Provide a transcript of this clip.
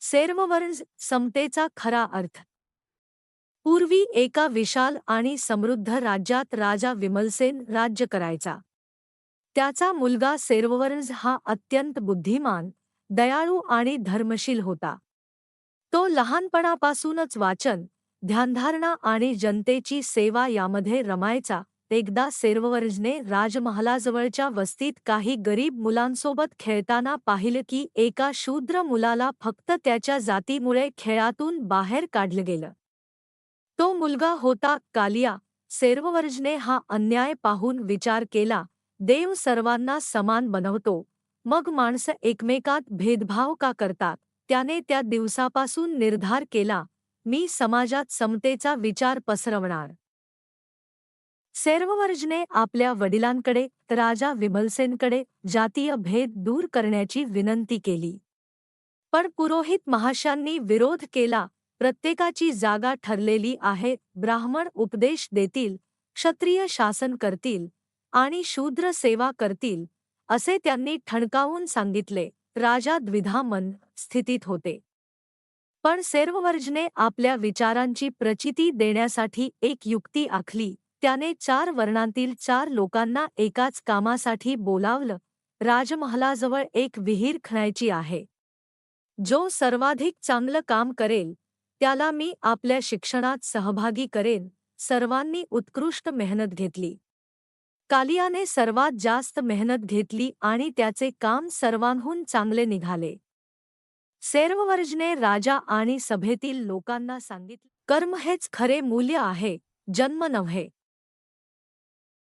सेर्ववर्ज समतेचा खरा अर्थ. पूर्वी एका विशाल आणि समृद्ध राज्यात राजा विमलसेन राज्य करायचा. त्याचा मुलगा सेर्ववर्ज हा अत्यंत बुद्धिमान दयाळू आणि धर्मशील होता. तो लहानपणापासूनच वाचन ध्यानधारणा आणि जनतेची सेवा यामध्ये रमायचा. एकदा सेर्ववर्जने राजमहालाजवळच्या वस्तीत काही गरीब मुलांसोबत खेळताना पाहिलं की एका शूद्र मुलाला फक्त त्याच्या जातीमुळे खेळातून बाहेर काढलं गेलं. तो मुलगा होता कालिया. सेर्ववर्जने हा अन्याय पाहून विचार केला देव सर्वांना समान बनवतो. मग माणसं एकमेकात भेदभाव का करतात? त्याने त्या दिवसापासून निर्धार केला मी समाजात समतेचा विचार पसरवणार. सेर्ववर्जने आपल्या वडिलांकडे राजा विमलसेनकडे जातीय भेद दूर करण्याची विनंती केली. पण पुरोहित महाशांनी विरोध केला. प्रत्येकाची जागा ठरलेली आहे. ब्राह्मण उपदेश देतील क्षत्रिय शासन करतील आणि शूद्र सेवा करतील असे त्यांनी ठणकावून सांगितले. राजा द्विधामन स्थितीत होते. पण सेर्ववर्जने आपल्या विचारांची प्रचिती देण्यासाठी एक युक्ती आखली. त्याने चार वर्णांतील चार लोकांना एकाच कामासाठी बोलावलं. राजमहालाजवळ एक विहीर खणायची आहे. जो सर्वाधिक चांगलं काम करेल त्याला मी आपल्या शिक्षणात सहभागी करेन सर्वांनी उत्कृष्ट मेहनत घेतली. कालियाने सर्वात जास्त मेहनत घेतली आणि त्याचे काम सर्वांहून चांगले निघाले. सेर्ववर्जने राजा आणि सभेतील लोकांना सांगितले कर्म हेच खरे मूल्य आहे जन्म नव्हे.